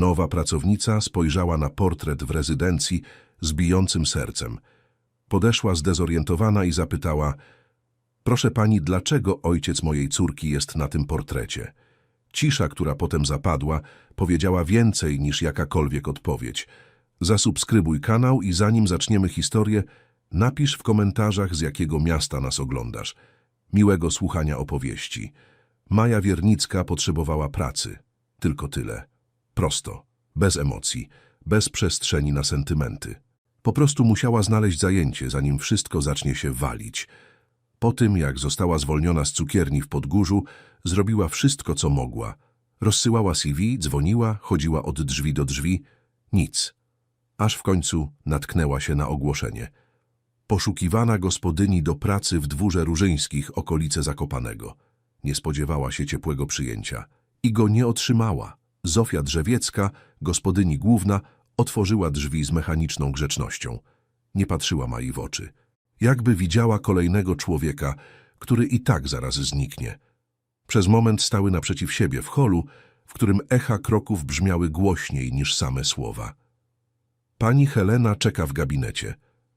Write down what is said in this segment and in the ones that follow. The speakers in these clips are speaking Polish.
Nowa pracownica spojrzała na portret w rezydencji z bijącym sercem. Podeszła zdezorientowana i zapytała Proszę pani, dlaczego ojciec mojej córki jest na tym portrecie? Cisza, która potem zapadła, powiedziała więcej niż jakakolwiek odpowiedź. Zasubskrybuj kanał i zanim zaczniemy historię, napisz w komentarzach, z jakiego miasta nas oglądasz. Miłego słuchania opowieści. Maja Wiernicka potrzebowała pracy. Tylko tyle. Prosto, bez emocji, bez przestrzeni na sentymenty. Po prostu musiała znaleźć zajęcie, zanim wszystko zacznie się walić. Po tym, jak została zwolniona z cukierni w Podgórzu, zrobiła wszystko, co mogła. Rozsyłała CV, dzwoniła, chodziła od drzwi do drzwi. Nic. Aż w końcu natknęła się na ogłoszenie. Poszukiwana gospodyni do pracy w dwórze Różyńskich, okolice Zakopanego. Nie spodziewała się ciepłego przyjęcia. I go nie otrzymała. Zofia Drzewiecka, gospodyni główna, otworzyła drzwi z mechaniczną grzecznością. Nie patrzyła Mai w oczy. Jakby widziała kolejnego człowieka, który i tak zaraz zniknie. Przez moment stały naprzeciw siebie w holu, w którym echa kroków brzmiały głośniej niż same słowa. Pani Helena czeka w gabinecie.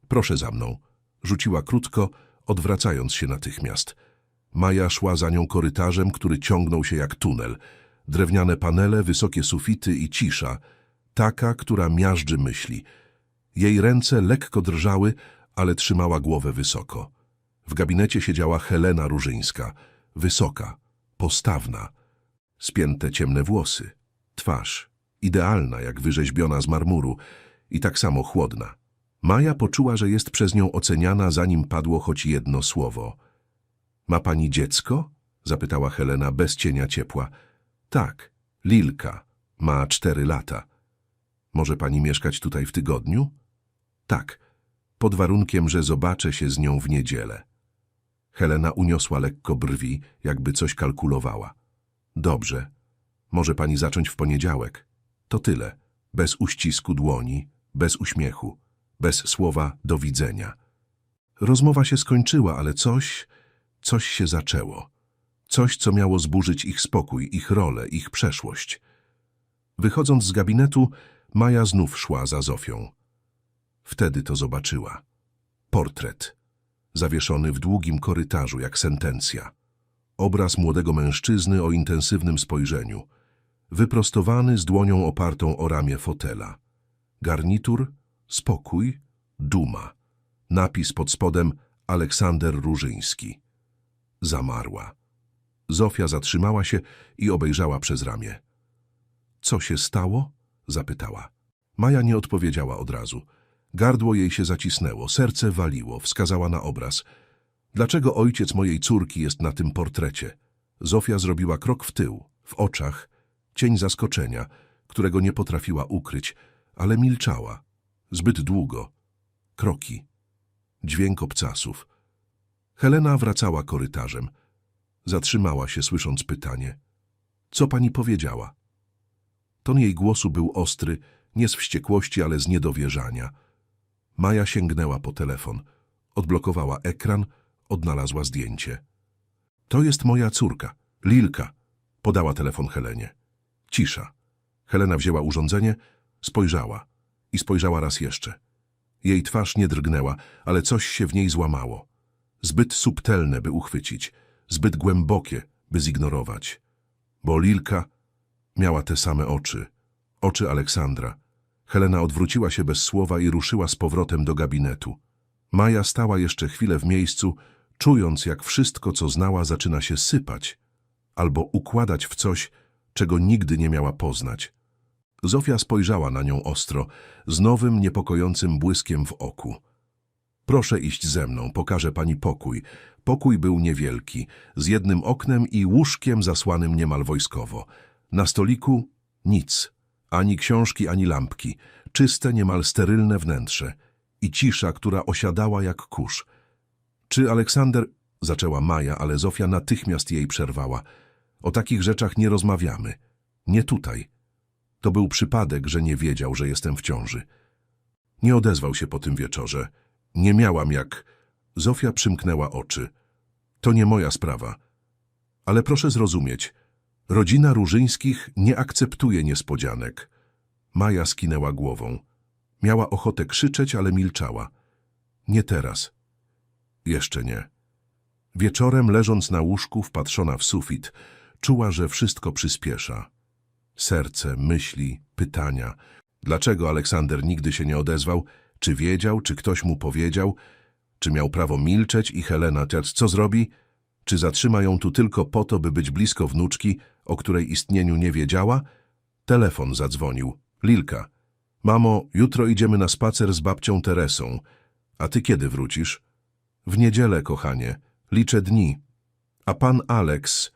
Proszę za mną. Rzuciła krótko, odwracając się natychmiast. Maja szła za nią korytarzem, który ciągnął się jak tunel. Drewniane panele, wysokie sufity i cisza. Taka, która miażdży myśli. Jej ręce lekko drżały, ale trzymała głowę wysoko. W gabinecie siedziała Helena Różyńska. Wysoka, postawna. Spięte ciemne włosy. Twarz. Idealna, jak wyrzeźbiona z marmuru. I tak samo chłodna. Maja poczuła, że jest przez nią oceniana, zanim padło choć jedno słowo. Ma pani dziecko? Zapytała Helena bez cienia ciepła. Tak, Lilka. Ma cztery lata. Może pani mieszkać tutaj w tygodniu? Tak, pod warunkiem, że zobaczę się z nią w niedzielę. Helena uniosła lekko brwi, jakby coś kalkulowała. Dobrze. Może pani zacząć w poniedziałek. To tyle. Bez uścisku dłoni, bez uśmiechu, bez słowa do widzenia. Rozmowa się skończyła, ale coś, coś się zaczęło. Coś, co miało zburzyć ich spokój, ich rolę, ich przeszłość. Wychodząc z gabinetu, Maja znów szła za Zofią. Wtedy to zobaczyła. Portret, zawieszony w długim korytarzu jak sentencja. Obraz młodego mężczyzny o intensywnym spojrzeniu, wyprostowany z dłonią opartą o ramię fotela. Garnitur, spokój, duma. Napis pod spodem Aleksander Różyński. Zamarła. Zofia zatrzymała się i obejrzała przez ramię. Co się stało? zapytała. Maja nie odpowiedziała od razu. Gardło jej się zacisnęło, serce waliło, wskazała na obraz. Dlaczego ojciec mojej córki jest na tym portrecie? Zofia zrobiła krok w tył, w oczach, cień zaskoczenia, którego nie potrafiła ukryć, ale milczała. Zbyt długo. Kroki. Dźwięk obcasów. Helena wracała korytarzem. Zatrzymała się, słysząc pytanie. Co pani powiedziała? Ton jej głosu był ostry, nie z wściekłości, ale z niedowierzania. Maja sięgnęła po telefon. Odblokowała ekran, odnalazła zdjęcie. To jest moja córka, Lilka, podała telefon Helenie. Cisza. Helena wzięła urządzenie, spojrzała i spojrzała raz jeszcze. Jej twarz nie drgnęła, ale coś się w niej złamało. Zbyt subtelne, by uchwycić, zbyt głębokie, by zignorować. Bo Lilka miała te same oczy, oczy Aleksandra. Helena odwróciła się bez słowa i ruszyła z powrotem do gabinetu. Maja stała jeszcze chwilę w miejscu, czując, jak wszystko, co znała, zaczyna się sypać albo układać w coś, czego nigdy nie miała poznać. Zofia spojrzała na nią ostro, z nowym, niepokojącym błyskiem w oku. Proszę iść ze mną, pokażę pani pokój. Pokój był niewielki, z jednym oknem i łóżkiem zasłanym niemal wojskowo. Na stoliku nic, ani książki, ani lampki, czyste, niemal sterylne wnętrze i cisza, która osiadała jak kurz. Czy Aleksander... zaczęła Maja, ale Zofia natychmiast jej przerwała. O takich rzeczach nie rozmawiamy. Nie tutaj. To był przypadek, że nie wiedział, że jestem w ciąży. Nie odezwał się po tym wieczorze. Nie miałam jak... Zofia przymknęła oczy. To nie moja sprawa. Ale proszę zrozumieć, rodzina Różyńskich nie akceptuje niespodzianek. Maja skinęła głową. Miała ochotę krzyczeć, ale milczała. Nie teraz. Jeszcze nie. Wieczorem, leżąc na łóżku, wpatrzona w sufit, czuła, że wszystko przyspiesza. Serce, myśli, pytania. Dlaczego Aleksander nigdy się nie odezwał? Czy wiedział, czy ktoś mu powiedział? Czy miał prawo milczeć i Helena teraz co zrobi? Czy zatrzyma ją tu tylko po to, by być blisko wnuczki, o której istnieniu nie wiedziała? Telefon zadzwonił. Lilka. Mamo, jutro idziemy na spacer z babcią Teresą. A ty kiedy wrócisz? W niedzielę, kochanie. Liczę dni. A pan Alex...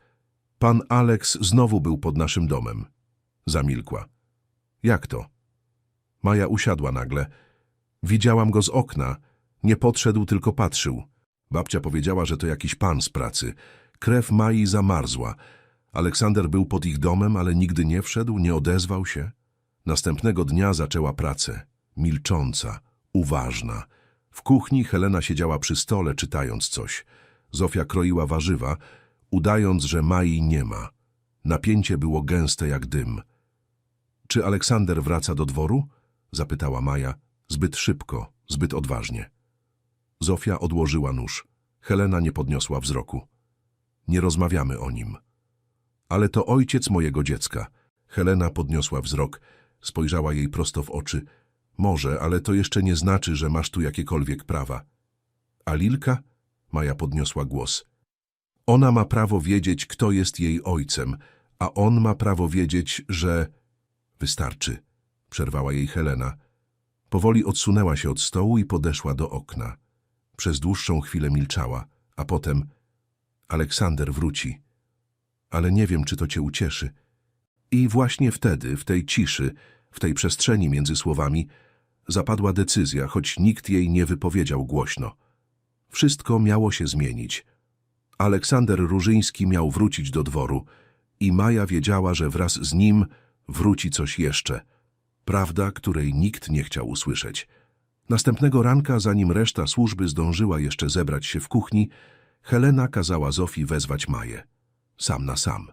Pan Alex znowu był pod naszym domem. Zamilkła. Jak to? Maja usiadła nagle. Widziałam go z okna. Nie podszedł, tylko patrzył. Babcia powiedziała, że to jakiś pan z pracy. Krew Mai zamarzła. Aleksander był pod ich domem, ale nigdy nie wszedł, nie odezwał się. Następnego dnia zaczęła pracę. Milcząca, uważna. W kuchni Helena siedziała przy stole, czytając coś. Zofia kroiła warzywa, udając, że Mai nie ma. Napięcie było gęste jak dym. Czy Aleksander wraca do dworu? Zapytała Maja. Zbyt szybko, zbyt odważnie. Zofia odłożyła nóż. Helena nie podniosła wzroku. Nie rozmawiamy o nim. Ale to ojciec mojego dziecka. Helena podniosła wzrok, spojrzała jej prosto w oczy. Może, ale to jeszcze nie znaczy, że masz tu jakiekolwiek prawa. A Lilka? Maja podniosła głos. Ona ma prawo wiedzieć, kto jest jej ojcem, a on ma prawo wiedzieć, że... Wystarczy, przerwała jej Helena. Powoli odsunęła się od stołu i podeszła do okna. Przez dłuższą chwilę milczała, a potem... Aleksander wróci. Ale nie wiem, czy to cię ucieszy. I właśnie wtedy, w tej ciszy, w tej przestrzeni między słowami, zapadła decyzja, choć nikt jej nie wypowiedział głośno. Wszystko miało się zmienić. Aleksander Różyński miał wrócić do dworu i Maja wiedziała, że wraz z nim wróci coś jeszcze. Prawda, której nikt nie chciał usłyszeć. Następnego ranka, zanim reszta służby zdążyła jeszcze zebrać się w kuchni, Helena kazała Zofii wezwać Maję. Sam na sam.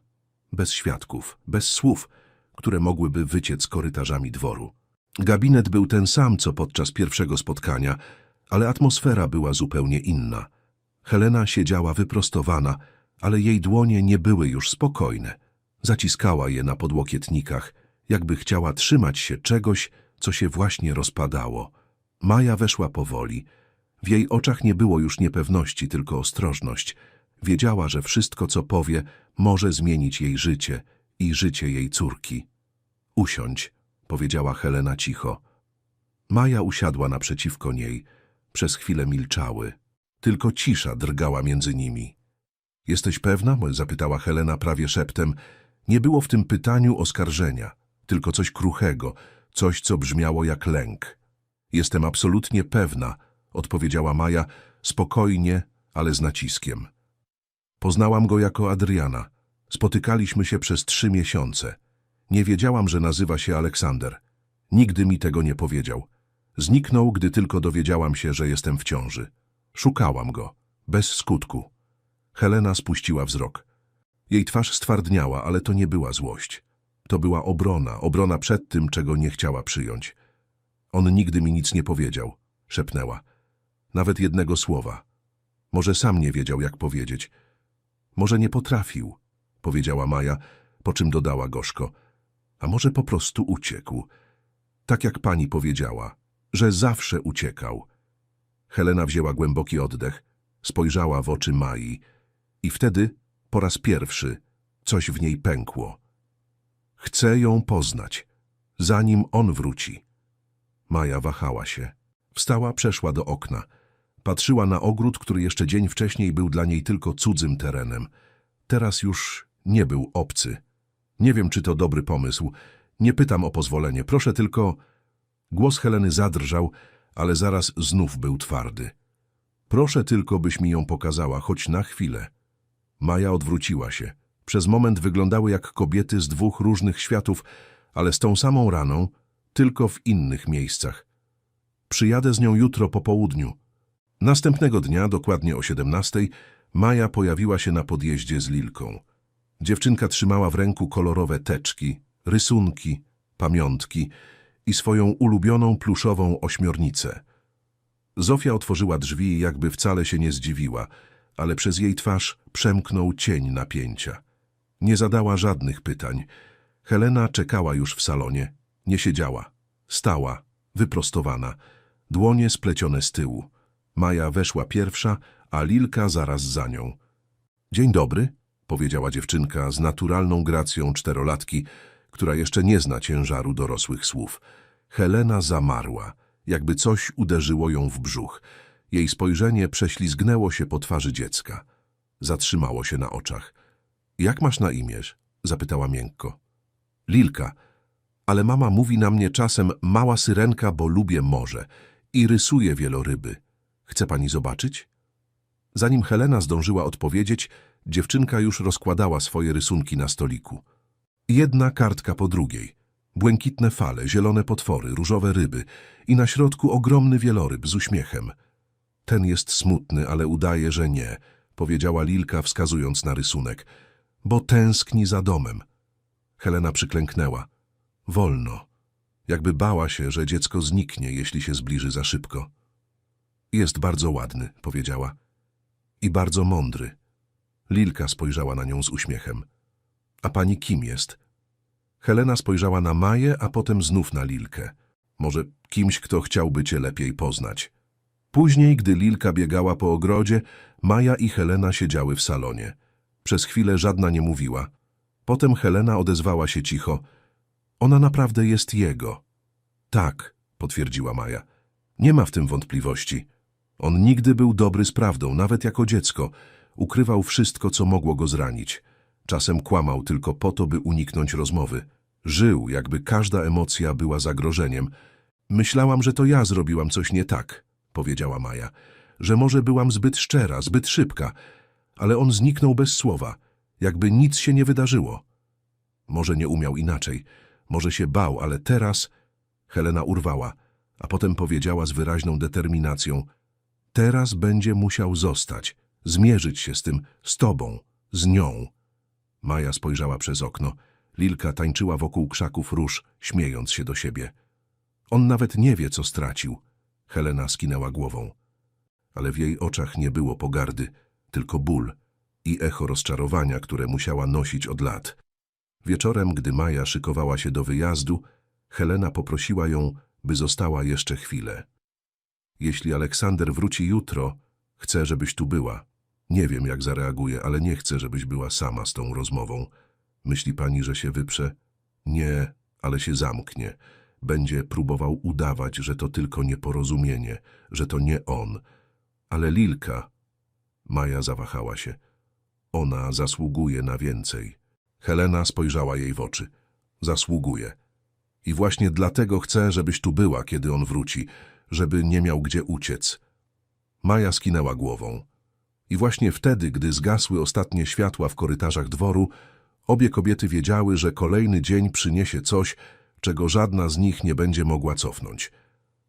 Bez świadków, bez słów, które mogłyby wyciec korytarzami dworu. Gabinet był ten sam, co podczas pierwszego spotkania, ale atmosfera była zupełnie inna. Helena siedziała wyprostowana, ale jej dłonie nie były już spokojne. Zaciskała je na podłokietnikach, jakby chciała trzymać się czegoś, co się właśnie rozpadało. Maja weszła powoli. W jej oczach nie było już niepewności, tylko ostrożność. Wiedziała, że wszystko, co powie, może zmienić jej życie i życie jej córki. Usiądź, powiedziała Helena cicho. Maja usiadła naprzeciwko niej. Przez chwilę milczały. Tylko cisza drgała między nimi. Jesteś pewna? zapytała Helena prawie szeptem. Nie było w tym pytaniu oskarżenia, tylko coś kruchego, coś, co brzmiało jak lęk. Jestem absolutnie pewna, odpowiedziała Maja, spokojnie, ale z naciskiem. Poznałam go jako Adriana. Spotykaliśmy się przez trzy miesiące. Nie wiedziałam, że nazywa się Aleksander. Nigdy mi tego nie powiedział. Zniknął, gdy tylko dowiedziałam się, że jestem w ciąży. Szukałam go. Bez skutku. Helena spuściła wzrok. Jej twarz stwardniała, ale to nie była złość. To była obrona, obrona przed tym, czego nie chciała przyjąć. On nigdy mi nic nie powiedział, szepnęła. Nawet jednego słowa. Może sam nie wiedział, jak powiedzieć. Może nie potrafił, powiedziała Maja, po czym dodała gorzko. A może po prostu uciekł. Tak jak pani powiedziała, że zawsze uciekał. Helena wzięła głęboki oddech, spojrzała w oczy Mai i wtedy, po raz pierwszy, coś w niej pękło. Chcę ją poznać, zanim on wróci. Maja wahała się. Wstała, przeszła do okna. Patrzyła na ogród, który jeszcze dzień wcześniej był dla niej tylko cudzym terenem. Teraz już nie był obcy. Nie wiem, czy to dobry pomysł. Nie pytam o pozwolenie, proszę tylko... Głos Heleny zadrżał, ale zaraz znów był twardy. Proszę tylko, byś mi ją pokazała, choć na chwilę. Maja odwróciła się. Przez moment wyglądały jak kobiety z dwóch różnych światów, ale z tą samą raną, tylko w innych miejscach. Przyjadę z nią jutro po południu. Następnego dnia, dokładnie o siedemnastej, Maja pojawiła się na podjeździe z Lilką. Dziewczynka trzymała w ręku kolorowe teczki, rysunki, pamiątki i swoją ulubioną pluszową ośmiornicę. Zofia otworzyła drzwi, jakby wcale się nie zdziwiła, ale przez jej twarz przemknął cień napięcia. Nie zadała żadnych pytań. Helena czekała już w salonie. Nie siedziała. Stała, wyprostowana, dłonie splecione z tyłu. Maja weszła pierwsza, a Lilka zaraz za nią. Dzień dobry, powiedziała dziewczynka z naturalną gracją czterolatki, która jeszcze nie zna ciężaru dorosłych słów. Helena zamarła, jakby coś uderzyło ją w brzuch. Jej spojrzenie prześlizgnęło się po twarzy dziecka. Zatrzymało się na oczach. Jak masz na imię? zapytała miękko. Lilka, ale mama mówi na mnie czasem mała syrenka, bo lubię morze i rysuje wieloryby. Chce pani zobaczyć? Zanim Helena zdążyła odpowiedzieć, dziewczynka już rozkładała swoje rysunki na stoliku. Jedna kartka po drugiej. Błękitne fale, zielone potwory, różowe ryby i na środku ogromny wieloryb z uśmiechem. Ten jest smutny, ale udaje, że nie, powiedziała Lilka, wskazując na rysunek, bo tęskni za domem. Helena przyklęknęła. Wolno. Jakby bała się, że dziecko zniknie, jeśli się zbliży za szybko. Jest bardzo ładny, powiedziała. I bardzo mądry. Lilka spojrzała na nią z uśmiechem. A pani kim jest? Helena spojrzała na Maję, a potem znów na Lilkę. Może kimś, kto chciałby cię lepiej poznać. Później, gdy Lilka biegała po ogrodzie, Maja i Helena siedziały w salonie. Przez chwilę żadna nie mówiła. Potem Helena odezwała się cicho. Ona naprawdę jest jego. Tak, potwierdziła Maja. Nie ma w tym wątpliwości. On nigdy był dobry z prawdą, nawet jako dziecko. Ukrywał wszystko, co mogło go zranić. Czasem kłamał tylko po to, by uniknąć rozmowy. Żył, jakby każda emocja była zagrożeniem. Myślałam, że to ja zrobiłam coś nie tak, powiedziała Maja. Że może byłam zbyt szczera, zbyt szybka, ale on zniknął bez słowa, jakby nic się nie wydarzyło. Może nie umiał inaczej, może się bał, ale teraz... Helena urwała, a potem powiedziała z wyraźną determinacją Teraz będzie musiał zostać, zmierzyć się z tym, z tobą, z nią. Maja spojrzała przez okno. Lilka tańczyła wokół krzaków róż, śmiejąc się do siebie. On nawet nie wie, co stracił. Helena skinęła głową. Ale w jej oczach nie było pogardy, tylko ból i echo rozczarowania, które musiała nosić od lat. Wieczorem, gdy Maja szykowała się do wyjazdu, Helena poprosiła ją, by została jeszcze chwilę. Jeśli Aleksander wróci jutro, chcę, żebyś tu była. Nie wiem, jak zareaguje, ale nie chcę, żebyś była sama z tą rozmową. Myśli pani, że się wyprze? Nie, ale się zamknie. Będzie próbował udawać, że to tylko nieporozumienie, że to nie on. Ale Lilka... Maja zawahała się. Ona zasługuje na więcej. Helena spojrzała jej w oczy. Zasługuje. I właśnie dlatego chcę, żebyś tu była, kiedy on wróci, żeby nie miał gdzie uciec. Maja skinęła głową. I właśnie wtedy, gdy zgasły ostatnie światła w korytarzach dworu, obie kobiety wiedziały, że kolejny dzień przyniesie coś, czego żadna z nich nie będzie mogła cofnąć.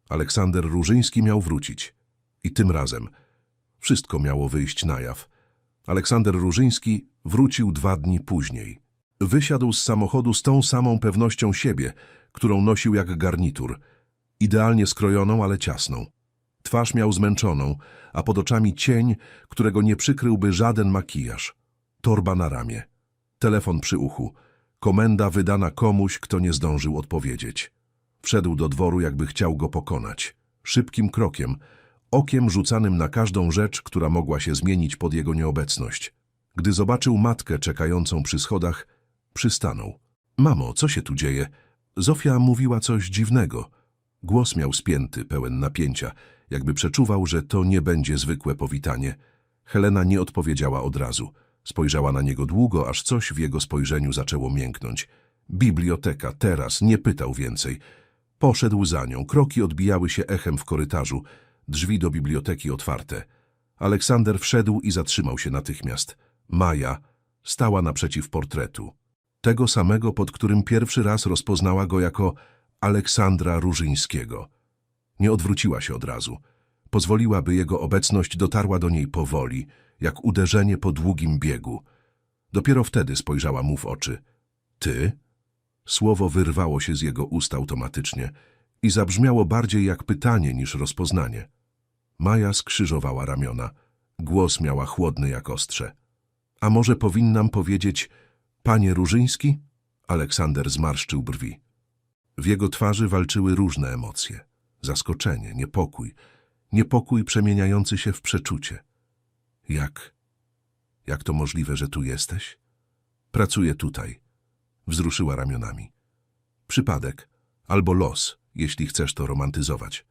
Aleksander Różyński miał wrócić. I tym razem wszystko miało wyjść na jaw. Aleksander Różyński wrócił dwa dni później. Wysiadł z samochodu z tą samą pewnością siebie, którą nosił jak garnitur. Idealnie skrojoną, ale ciasną. Twarz miał zmęczoną, a pod oczami cień, którego nie przykryłby żaden makijaż. Torba na ramię. Telefon przy uchu. Komenda wydana komuś, kto nie zdążył odpowiedzieć. Wszedł do dworu, jakby chciał go pokonać. Szybkim krokiem, okiem rzucanym na każdą rzecz, która mogła się zmienić pod jego nieobecność. Gdy zobaczył matkę czekającą przy schodach, przystanął. Mamo, co się tu dzieje? Zofia mówiła coś dziwnego. Głos miał spięty, pełen napięcia, jakby przeczuwał, że to nie będzie zwykłe powitanie. Helena nie odpowiedziała od razu. Spojrzała na niego długo, aż coś w jego spojrzeniu zaczęło mięknąć. Biblioteka, teraz, nie pytał więcej. Poszedł za nią, kroki odbijały się echem w korytarzu, drzwi do biblioteki otwarte. Aleksander wszedł i zatrzymał się natychmiast. Maja stała naprzeciw portretu. Tego samego, pod którym pierwszy raz rozpoznała go jako Aleksandra Różyńskiego. Nie odwróciła się od razu. Pozwoliła, by jego obecność dotarła do niej powoli, jak uderzenie po długim biegu. Dopiero wtedy spojrzała mu w oczy. Ty? Słowo wyrwało się z jego ust automatycznie i zabrzmiało bardziej jak pytanie niż rozpoznanie. Maja skrzyżowała ramiona. Głos miała chłodny jak ostrze. A może powinnam powiedzieć, panie Różyński? Aleksander zmarszczył brwi. W jego twarzy walczyły różne emocje. Zaskoczenie, niepokój. Niepokój przemieniający się w przeczucie. Jak? Jak to możliwe, że tu jesteś? Pracuję tutaj. Wzruszyła ramionami. Przypadek, albo los, jeśli chcesz to romantyzować.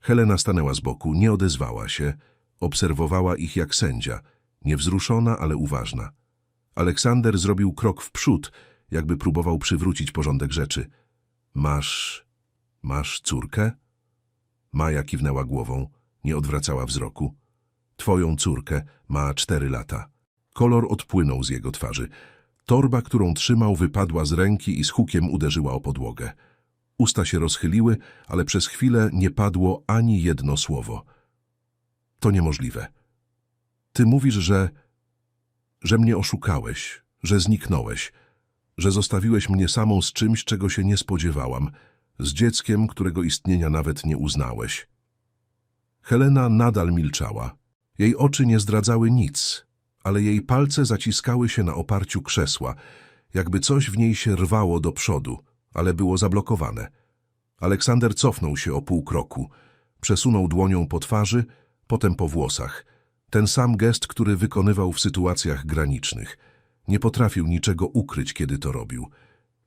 Helena stanęła z boku, nie odezwała się, obserwowała ich jak sędzia, niewzruszona, ale uważna. Aleksander zrobił krok w przód, jakby próbował przywrócić porządek rzeczy. Masz... masz córkę? Maja kiwnęła głową, nie odwracała wzroku. Twoją córkę ma cztery lata. Kolor odpłynął z jego twarzy. Torba, którą trzymał, wypadła z ręki i z hukiem uderzyła o podłogę. Usta się rozchyliły, ale przez chwilę nie padło ani jedno słowo. To niemożliwe. Ty mówisz, że... że mnie oszukałeś, że zniknąłeś, że zostawiłeś mnie samą z czymś, czego się nie spodziewałam, z dzieckiem, którego istnienia nawet nie uznałeś. Helena nadal milczała. Jej oczy nie zdradzały nic, ale jej palce zaciskały się na oparciu krzesła, jakby coś w niej się rwało do przodu, ale było zablokowane. Aleksander cofnął się o pół kroku, przesunął dłonią po twarzy, potem po włosach. Ten sam gest, który wykonywał w sytuacjach granicznych. Nie potrafił niczego ukryć, kiedy to robił.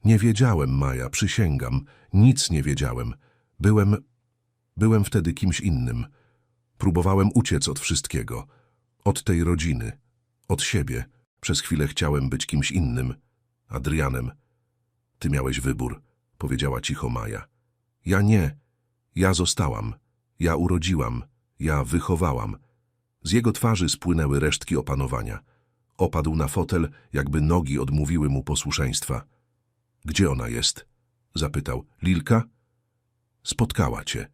Nie wiedziałem, Maja, przysięgam, nic nie wiedziałem. Byłem... byłem wtedy kimś innym. Próbowałem uciec od wszystkiego. Od tej rodziny. Od siebie. Przez chwilę chciałem być kimś innym. Adrianem. Ty miałeś wybór, powiedziała cicho Maja. Ja nie. Ja zostałam. Ja urodziłam. Ja wychowałam. Z jego twarzy spłynęły resztki opanowania. Opadł na fotel, jakby nogi odmówiły mu posłuszeństwa. Gdzie ona jest? Zapytał. Lilka? Spotkała cię.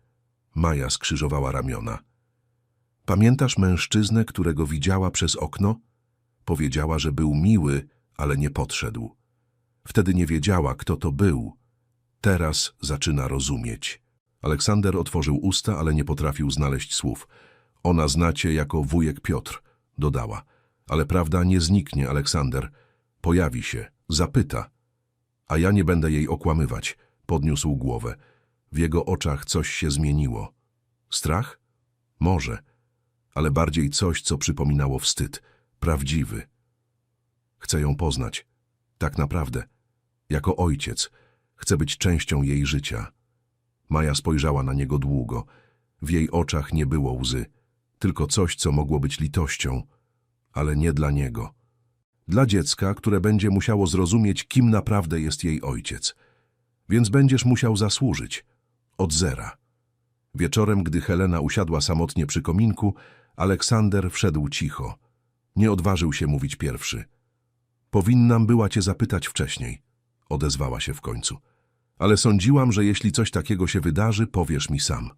Maja skrzyżowała ramiona. Pamiętasz mężczyznę, którego widziała przez okno? Powiedziała, że był miły, ale nie podszedł. Wtedy nie wiedziała, kto to był. Teraz zaczyna rozumieć. Aleksander otworzył usta, ale nie potrafił znaleźć słów. Ona znacie jako wujek Piotr, dodała. Ale prawda nie zniknie, Aleksander. Pojawi się, zapyta. A ja nie będę jej okłamywać, podniósł głowę. W jego oczach coś się zmieniło. Strach? Może, ale bardziej coś, co przypominało wstyd, prawdziwy. Chcę ją poznać, tak naprawdę, jako ojciec. Chcę być częścią jej życia. Maja spojrzała na niego długo. W jej oczach nie było łzy, tylko coś, co mogło być litością, ale nie dla niego. Dla dziecka, które będzie musiało zrozumieć, kim naprawdę jest jej ojciec. Więc będziesz musiał zasłużyć. Od zera. Wieczorem, gdy Helena usiadła samotnie przy kominku, Aleksander wszedł cicho. Nie odważył się mówić pierwszy. Powinnam była cię zapytać wcześniej, odezwała się w końcu. Ale sądziłam, że jeśli coś takiego się wydarzy, powiesz mi sam.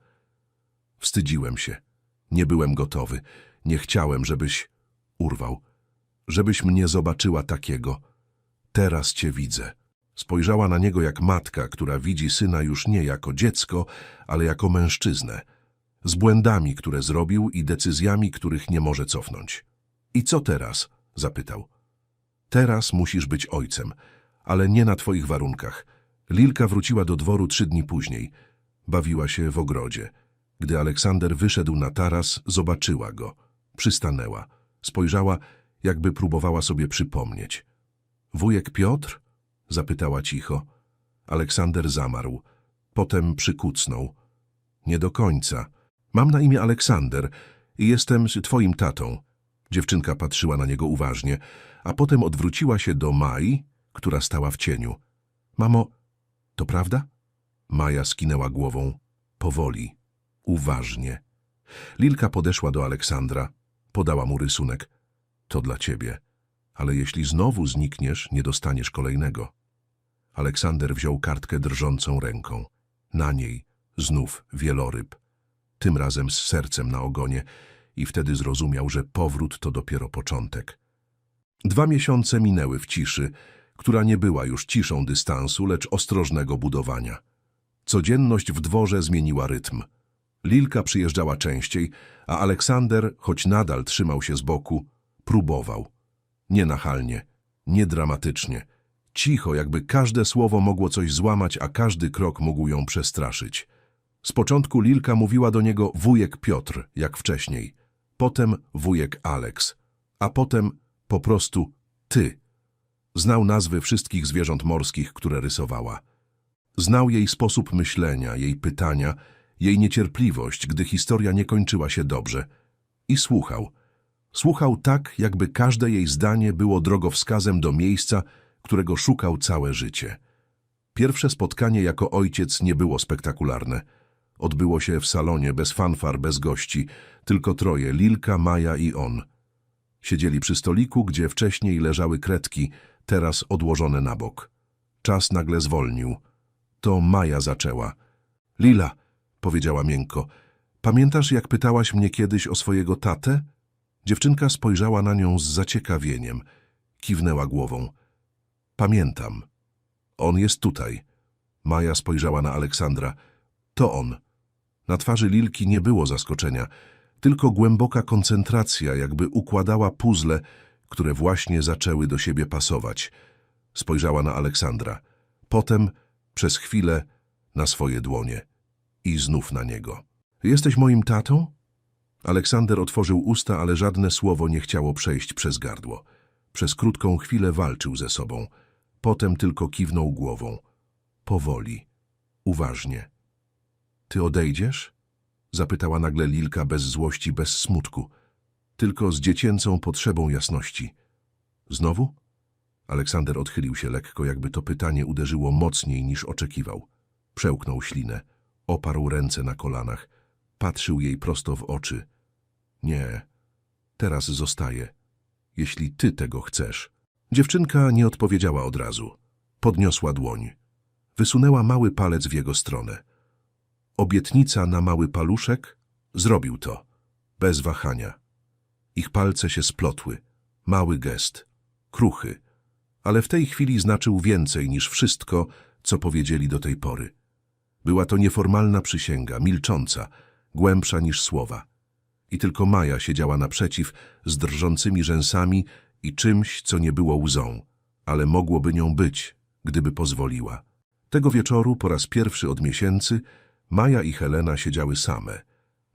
Wstydziłem się. Nie byłem gotowy. Nie chciałem, żebyś... Urwał. Żebyś mnie zobaczyła takiego. Teraz cię widzę. Spojrzała na niego jak matka, która widzi syna już nie jako dziecko, ale jako mężczyznę. Z błędami, które zrobił i decyzjami, których nie może cofnąć. I co teraz? zapytał. Teraz musisz być ojcem, ale nie na twoich warunkach. Lilka wróciła do dworu trzy dni później. Bawiła się w ogrodzie. Gdy Aleksander wyszedł na taras, zobaczyła go. Przystanęła. Spojrzała, jakby próbowała sobie przypomnieć. Wujek Piotr? Zapytała cicho. Aleksander zamarł. Potem przykucnął. Nie do końca. Mam na imię Aleksander i jestem z twoim tatą. Dziewczynka patrzyła na niego uważnie, a potem odwróciła się do Mai, która stała w cieniu. Mamo, to prawda? Maja skinęła głową. Powoli. Uważnie. Lilka podeszła do Aleksandra. Podała mu rysunek. To dla ciebie. Ale jeśli znowu znikniesz, nie dostaniesz kolejnego. Aleksander wziął kartkę drżącą ręką. Na niej znów wieloryb. Tym razem z sercem na ogonie i wtedy zrozumiał, że powrót to dopiero początek. Dwa miesiące minęły w ciszy, która nie była już ciszą dystansu, lecz ostrożnego budowania. Codzienność w dworze zmieniła rytm. Lilka przyjeżdżała częściej, a Aleksander, choć nadal trzymał się z boku, próbował. Nienachalnie, niedramatycznie. Cicho, jakby każde słowo mogło coś złamać, a każdy krok mógł ją przestraszyć. Z początku Lilka mówiła do niego wujek Piotr, jak wcześniej. Potem wujek Aleks. A potem po prostu ty. Znał nazwy wszystkich zwierząt morskich, które rysowała. Znał jej sposób myślenia, jej pytania, jej niecierpliwość, gdy historia nie kończyła się dobrze. I słuchał. Słuchał tak, jakby każde jej zdanie było drogowskazem do miejsca, którego szukał całe życie. Pierwsze spotkanie jako ojciec nie było spektakularne. Odbyło się w salonie, bez fanfar, bez gości, tylko troje, Lilka, Maja i on. Siedzieli przy stoliku, gdzie wcześniej leżały kredki, teraz odłożone na bok. Czas nagle zwolnił. To Maja zaczęła. Lila, powiedziała miękko, pamiętasz, jak pytałaś mnie kiedyś o swojego tatę? Dziewczynka spojrzała na nią z zaciekawieniem. Kiwnęła głową. Pamiętam. On jest tutaj. Maja spojrzała na Aleksandra. To on. Na twarzy Lilki nie było zaskoczenia, tylko głęboka koncentracja, jakby układała puzzle, które właśnie zaczęły do siebie pasować. Spojrzała na Aleksandra. Potem, przez chwilę, na swoje dłonie. I znów na niego. Jesteś moim tatą? Aleksander otworzył usta, ale żadne słowo nie chciało przejść przez gardło. Przez krótką chwilę walczył ze sobą. Potem tylko kiwnął głową. Powoli. Uważnie. Ty odejdziesz? Zapytała nagle Lilka bez złości, bez smutku. Tylko z dziecięcą potrzebą jasności. Znowu? Aleksander odchylił się lekko, jakby to pytanie uderzyło mocniej niż oczekiwał. Przełknął ślinę. Oparł ręce na kolanach. Patrzył jej prosto w oczy. Nie, teraz zostaję. Jeśli ty tego chcesz. Dziewczynka nie odpowiedziała od razu. Podniosła dłoń. Wysunęła mały palec w jego stronę. Obietnica na mały paluszek? Zrobił to. Bez wahania. Ich palce się splotły. Mały gest. Kruchy. Ale w tej chwili znaczył więcej niż wszystko, co powiedzieli do tej pory. Była to nieformalna przysięga, milcząca, głębsza niż słowa. I tylko Maja siedziała naprzeciw z drżącymi rzęsami i czymś, co nie było łzą, ale mogłoby nią być, gdyby pozwoliła. Tego wieczoru, po raz pierwszy od miesięcy, Maja i Helena siedziały same,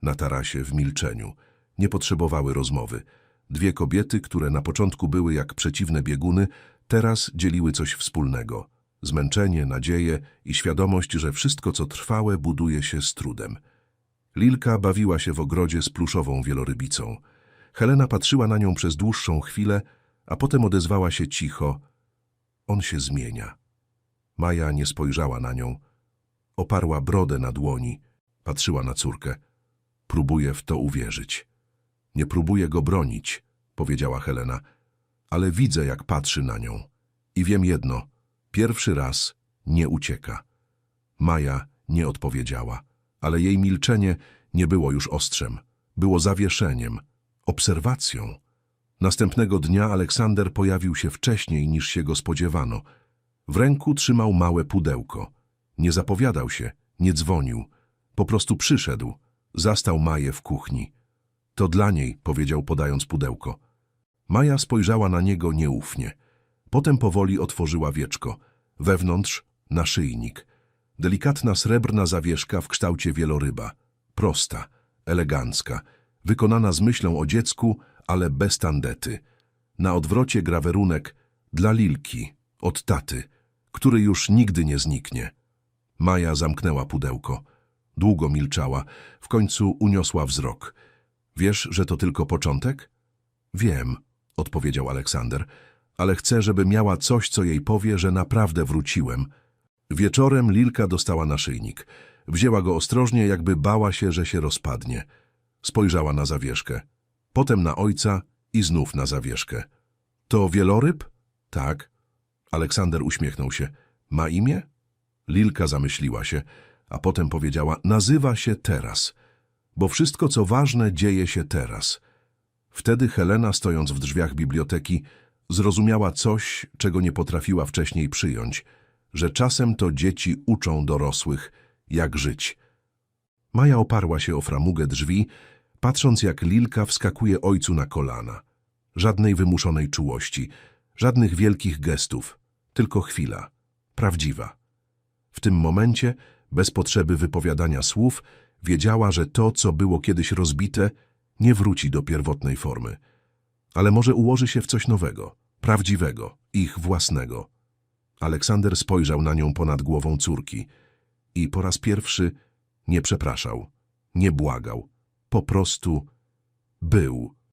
na tarasie w milczeniu. Nie potrzebowały rozmowy. Dwie kobiety, które na początku były jak przeciwne bieguny, teraz dzieliły coś wspólnego. Zmęczenie, nadzieję i świadomość, że wszystko, co trwałe, buduje się z trudem. Lilka bawiła się w ogrodzie z pluszową wielorybicą. Helena patrzyła na nią przez dłuższą chwilę, a potem odezwała się cicho. On się zmienia. Maja nie spojrzała na nią. Oparła brodę na dłoni. Patrzyła na córkę. Próbuje w to uwierzyć. Nie próbuję go bronić, powiedziała Helena, ale widzę, jak patrzy na nią. I wiem jedno. Pierwszy raz nie ucieka. Maja nie odpowiedziała, ale jej milczenie nie było już ostrzem. Było zawieszeniem, obserwacją. Następnego dnia Aleksander pojawił się wcześniej niż się go spodziewano. W ręku trzymał małe pudełko. Nie zapowiadał się, nie dzwonił. Po prostu przyszedł. Zastał Maję w kuchni. To dla niej, powiedział podając pudełko. Maja spojrzała na niego nieufnie. Potem powoli otworzyła wieczko. Wewnątrz naszyjnik. Delikatna srebrna zawieszka w kształcie wieloryba. Prosta, elegancka, wykonana z myślą o dziecku, ale bez tandety. Na odwrocie grawerunek dla Lilki, od taty, który już nigdy nie zniknie. Maja zamknęła pudełko. Długo milczała, w końcu uniosła wzrok. Wiesz, że to tylko początek? Wiem, odpowiedział Aleksander, ale chcę, żeby miała coś, co jej powie, że naprawdę wróciłem. Wieczorem Lilka dostała naszyjnik. Wzięła go ostrożnie, jakby bała się, że się rozpadnie. Spojrzała na zawieszkę. Potem na ojca i znów na zawieszkę. To wieloryb? Tak. Aleksander uśmiechnął się. Ma imię? Lilka zamyśliła się, a potem powiedziała, nazywa się teraz, bo wszystko, co ważne, dzieje się teraz. Wtedy Helena, stojąc w drzwiach biblioteki, Zrozumiała coś, czego nie potrafiła wcześniej przyjąć, że czasem to dzieci uczą dorosłych, jak żyć. Maja oparła się o framugę drzwi, patrząc jak Lilka wskakuje ojcu na kolana. Żadnej wymuszonej czułości, żadnych wielkich gestów, tylko chwila, prawdziwa. W tym momencie, bez potrzeby wypowiadania słów, wiedziała, że to, co było kiedyś rozbite, nie wróci do pierwotnej formy, ale może ułoży się w coś nowego, prawdziwego, ich własnego. Aleksander spojrzał na nią ponad głową córki i po raz pierwszy nie przepraszał, nie błagał, po prostu był.